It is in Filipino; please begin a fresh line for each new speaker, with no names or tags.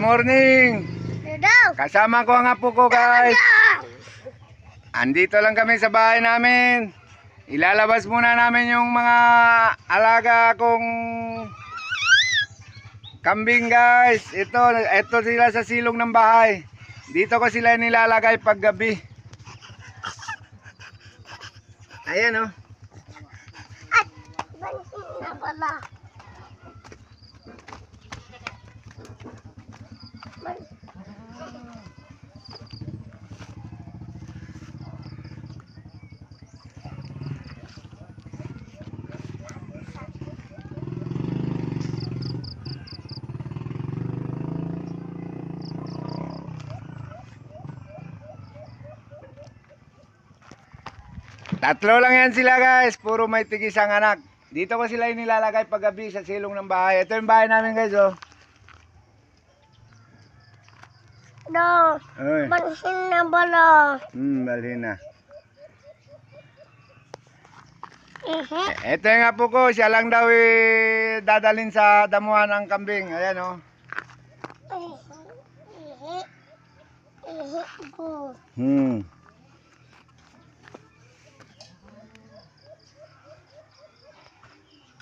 morning! Kasama ko ang apo ko guys. Andito lang kami sa bahay namin. Ilalabas muna namin yung mga alaga kong kambing guys. Ito, ito sila sa silong ng bahay. Dito ko sila nilalagay pag gabi. Ayan oh.
At, na pala.
Tatlo lang yan sila guys. Puro may tigisang anak. Dito ko sila nilalagay pag gabi sa silong ng bahay. Ito yung bahay namin guys oh.
Daw.
Uy.
Bansin na pala.
Hmm, bali na.
Ihe.
Ito yung apo ko, siya lang daw eh, dadalhin sa damuhan ng kambing. Ayan oh.
Ko.
Hmm.